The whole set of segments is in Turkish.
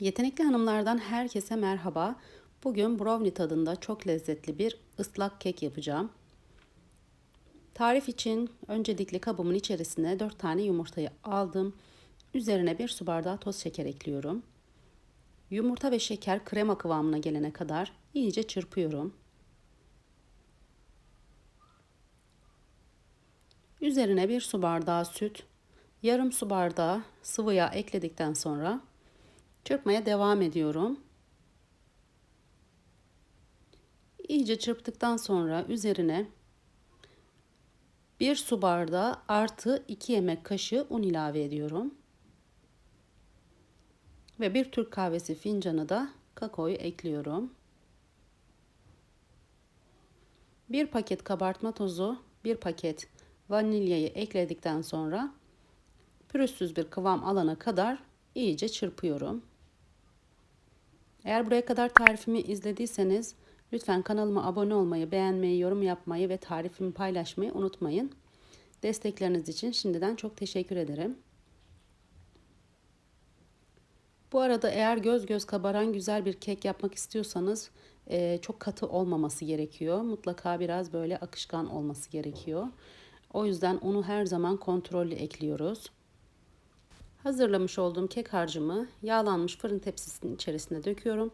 Yetenekli hanımlardan herkese merhaba. Bugün brownie tadında çok lezzetli bir ıslak kek yapacağım. Tarif için öncelikle kabımın içerisine 4 tane yumurtayı aldım. Üzerine 1 su bardağı toz şeker ekliyorum. Yumurta ve şeker krema kıvamına gelene kadar iyice çırpıyorum. Üzerine 1 su bardağı süt, yarım su bardağı sıvı yağ ekledikten sonra Çırpmaya devam ediyorum. İyice çırptıktan sonra üzerine 1 su bardağı artı 2 yemek kaşığı un ilave ediyorum. Ve bir Türk kahvesi fincanı da kakaoyu ekliyorum. Bir paket kabartma tozu, bir paket vanilyayı ekledikten sonra pürüzsüz bir kıvam alana kadar iyice çırpıyorum. Eğer buraya kadar tarifimi izlediyseniz lütfen kanalıma abone olmayı, beğenmeyi, yorum yapmayı ve tarifimi paylaşmayı unutmayın. Destekleriniz için şimdiden çok teşekkür ederim. Bu arada eğer göz göz kabaran güzel bir kek yapmak istiyorsanız çok katı olmaması gerekiyor. Mutlaka biraz böyle akışkan olması gerekiyor. O yüzden onu her zaman kontrollü ekliyoruz. Hazırlamış olduğum kek harcımı yağlanmış fırın tepsisinin içerisine döküyorum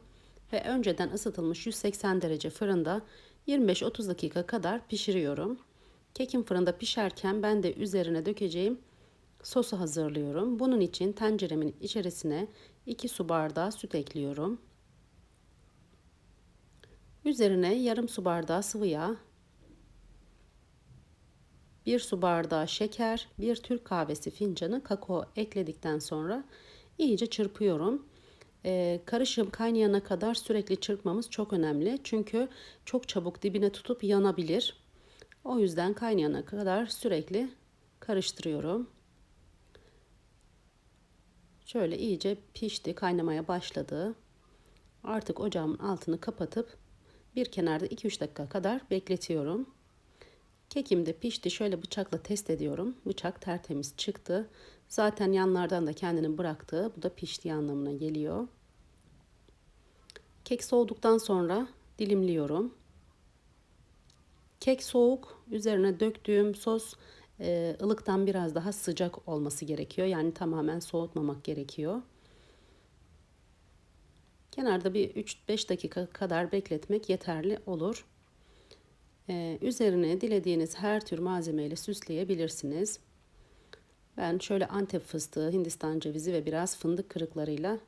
ve önceden ısıtılmış 180 derece fırında 25-30 dakika kadar pişiriyorum. Kekim fırında pişerken ben de üzerine dökeceğim sosu hazırlıyorum. Bunun için tenceremin içerisine 2 su bardağı süt ekliyorum. Üzerine yarım su bardağı sıvı yağ, 1 su bardağı şeker, 1 Türk kahvesi fincanı kakao ekledikten sonra iyice çırpıyorum. Ee, karışım kaynayana kadar sürekli çırpmamız çok önemli. Çünkü çok çabuk dibine tutup yanabilir. O yüzden kaynayana kadar sürekli karıştırıyorum. Şöyle iyice pişti, kaynamaya başladı. Artık ocağımın altını kapatıp bir kenarda 2-3 dakika kadar bekletiyorum. Kekim de pişti. Şöyle bıçakla test ediyorum. Bıçak tertemiz çıktı. Zaten yanlardan da kendini bıraktı. Bu da piştiği anlamına geliyor. Kek soğuduktan sonra dilimliyorum. Kek soğuk. Üzerine döktüğüm sos e, ılıktan biraz daha sıcak olması gerekiyor. Yani tamamen soğutmamak gerekiyor. Kenarda bir 3-5 dakika kadar bekletmek yeterli olur. Ee, üzerine dilediğiniz her tür malzemeyle süsleyebilirsiniz. Ben şöyle antep fıstığı, hindistan cevizi ve biraz fındık kırıklarıyla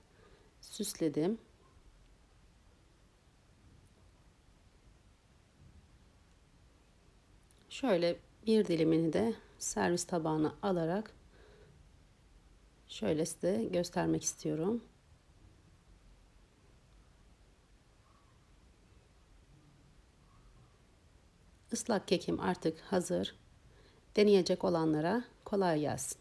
süsledim. Şöyle bir dilimini de servis tabağına alarak şöyle size göstermek istiyorum. Islak kekim artık hazır. Deneyecek olanlara kolay gelsin.